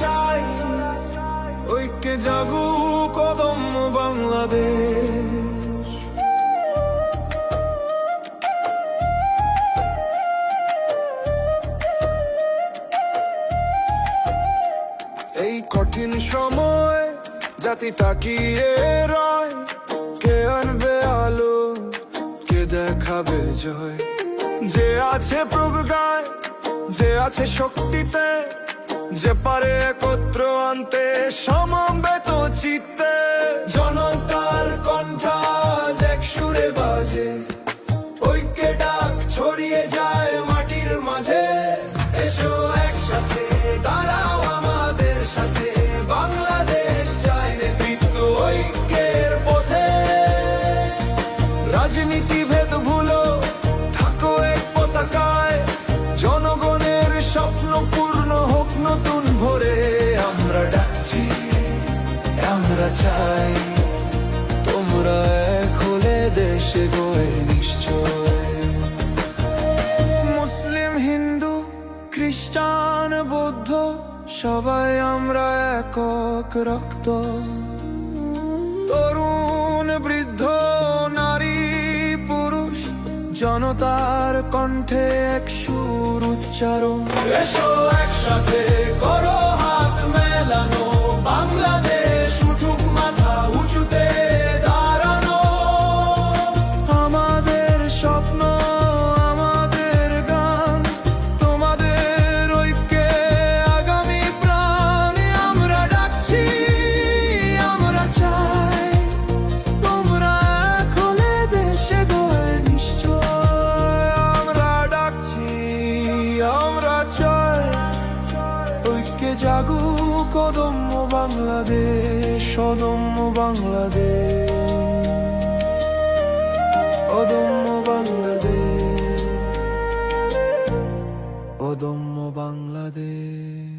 চাই। ঐক্যে জাগু কদম বাংলাদেশ। এই কঠিন সময় জাতি তাকিয়ে রয়। কে আনবে আলো, কে দেখাবে জয়। যে আছে প্রজ্ঞায়, যে আছে শক্তিতে যে পারে একত্র আনতে সমবেত নতুন ভোরে আমরা ডাকছি, আমরা চাই তোমরা খুলে দেশে গোয়ে নিশ্চয়। মুসলিম, হিন্দু, খ্রিস্টান, বৌদ্ধ, সবাই আমরা একক রক্ত। জনতার কণ্ঠে এক সুর উচ্চারণ। এসো একসাথে করো। কদম্য বাংলাদেশ অদম্য বাংলাদেশ অদম্য বাংলাদেশ অদম্য বাংলাদেশ।